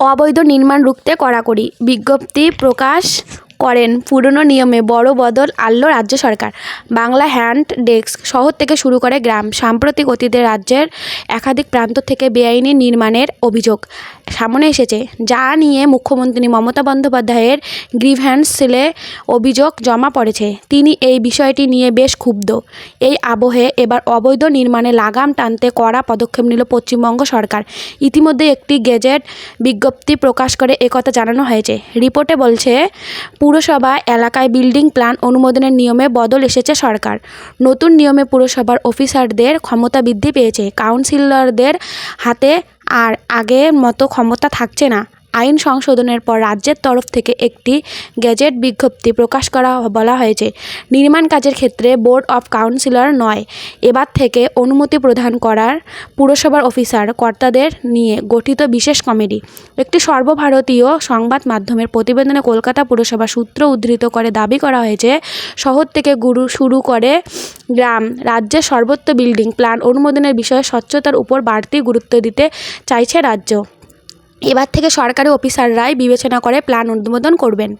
অবৈধ নির্মাণ রুখতে কড়াকড়ি। বিজ্ঞপ্তি প্রকাশ করেন পুরনো নিয়মে বড় বদল আনল রাজ্য সরকার। বাংলা হ্যান্ড ডেস্ক শহর থেকে শুরু করে গ্রাম, সাম্প্রতিক অতীতে রাজ্যের একাধিক প্রান্ত থেকে বেআইনি নির্মাণের অভিযোগ। সামনে এসেছে, যা নিয়ে মুখ্যমন্ত্রী মমতা বন্দ্যোপাধ্যায়ের গ্রিভ্যান্স সেলে অভিযোগ জমা পড়েছে। তিনি এই বিষয়টি নিয়ে বেশ ক্ষুব্ধ। এই আবহে এবার অবৈধ নির্মাণে লাগাম টানতে কড়া পদক্ষেপ নিল পশ্চিমবঙ্গ সরকার। ইতিমধ্যে একটি গেজেট বিজ্ঞপ্তি প্রকাশ করে একথা জানানো হয়েছে। রিপোর্টে বলছে পুরসভা এলাকায় বিল্ডিং প্ল্যান অনুমোদনের নিয়মে বদল এসেছে সরকার। নতুন নিয়মে পুরসভার অফিসারদের ক্ষমতা বৃদ্ধি পেয়েছে। কাউন্সিলরদের হাতে আর আগের মতো ক্ষমতা থাকছে না। আইন সংশোধনের পর রাজ্যের তরফ থেকে একটি গেজেট বিজ্ঞপ্তি প্রকাশ করা বলা হয়েছে। নির্মাণ কাজের ক্ষেত্রে বোর্ড অফ কাউন্সিলর নয়। এবার থেকে অনুমতি প্রদান করার পুরসভার অফিসার কর্তাদের নিয়ে গঠিত বিশেষ কমিটি। একটি সর্বভারতীয় সংবাদ মাধ্যমের প্রতিবেদনে কলকাতা পুরসভা সূত্র উদ্ধৃত করে দাবি করা হয়েছে, শহর থেকে গুরু, শুরু করে গ্রাম, রাজ্যের সর্বত্র বিল্ডিং, প্ল্যান অনুমোদনের বিষয়ে স্বচ্ছতার উপর বাড়তি গুরুত্ব দিতে চাইছে রাজ্য। এবার থেকে সরকারি অফিসাররাই বিবেচনা করে প্ল্যান অনুমোদন করবেন।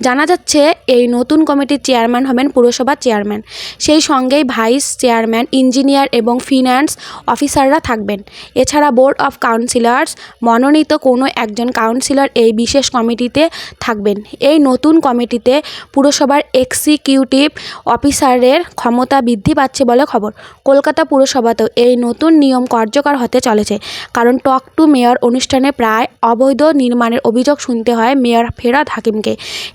জানা যাচ্ছে, এই নতুন কমিটির চেয়ারম্যান হবেন পুরসভার চেয়ারম্যান। সেই সঙ্গেই ভাইস চেয়ারম্যান, ইঞ্জিনিয়ার এবং ফিন্যান্স অফিসাররা থাকবেন। এছাড়া বোর্ড অফ কাউন্সিলার্স মনোনীত কোনো একজন কাউন্সিলর এই বিশেষ কমিটিতে থাকবেন। এই নতুন কমিটিতে পুরসভার এক্সিকিউটিভ অফিসারের ক্ষমতা বৃদ্ধি পাচ্ছে বলে খবর। কলকাতা পুরসভাতেও এই নতুন নিয়ম কার্যকর হতে চলেছে। কারণ টক টু মেয়র অনুষ্ঠানে প্রায় অবৈধ নির্মাণের অভিযোগ শুনতে হয় মেয়র ফেরাদ হাকিমকে।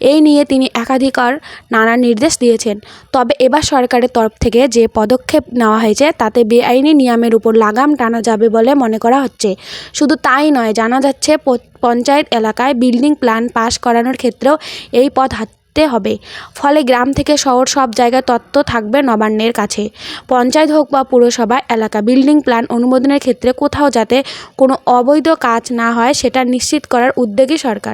এই নিয়ে তিনি একাধিকার নানা নির্দেশ দিয়েছেন। তবে এবার সরকারের তরফ থেকে যে পদক্ষেপ নেওয়া হয়েছে, তাতে বেআইনি নিয়মের উপর লাগাম টানা যাবে বলে মনে করা হচ্ছে। শুধু তাই নয়, জানা যাচ্ছে পঞ্চায়েত এলাকায় বিল্ডিং প্ল্যান পাশ করানোর ক্ষেত্রেও এই পথ হাঁটতে হবে। ফলে গ্রাম থেকে শহর সব জায়গায় তত্ত্ব থাকবে নবান্নের কাছে। পঞ্চায়েত হোক বা পুরসভা, এলাকা বিল্ডিং প্ল্যান অনুমোদনের ক্ষেত্রে কোথাও যাতে কোনো অবৈধ কাজ না হয়, সেটা নিশ্চিত করার উদ্যোগী সরকার।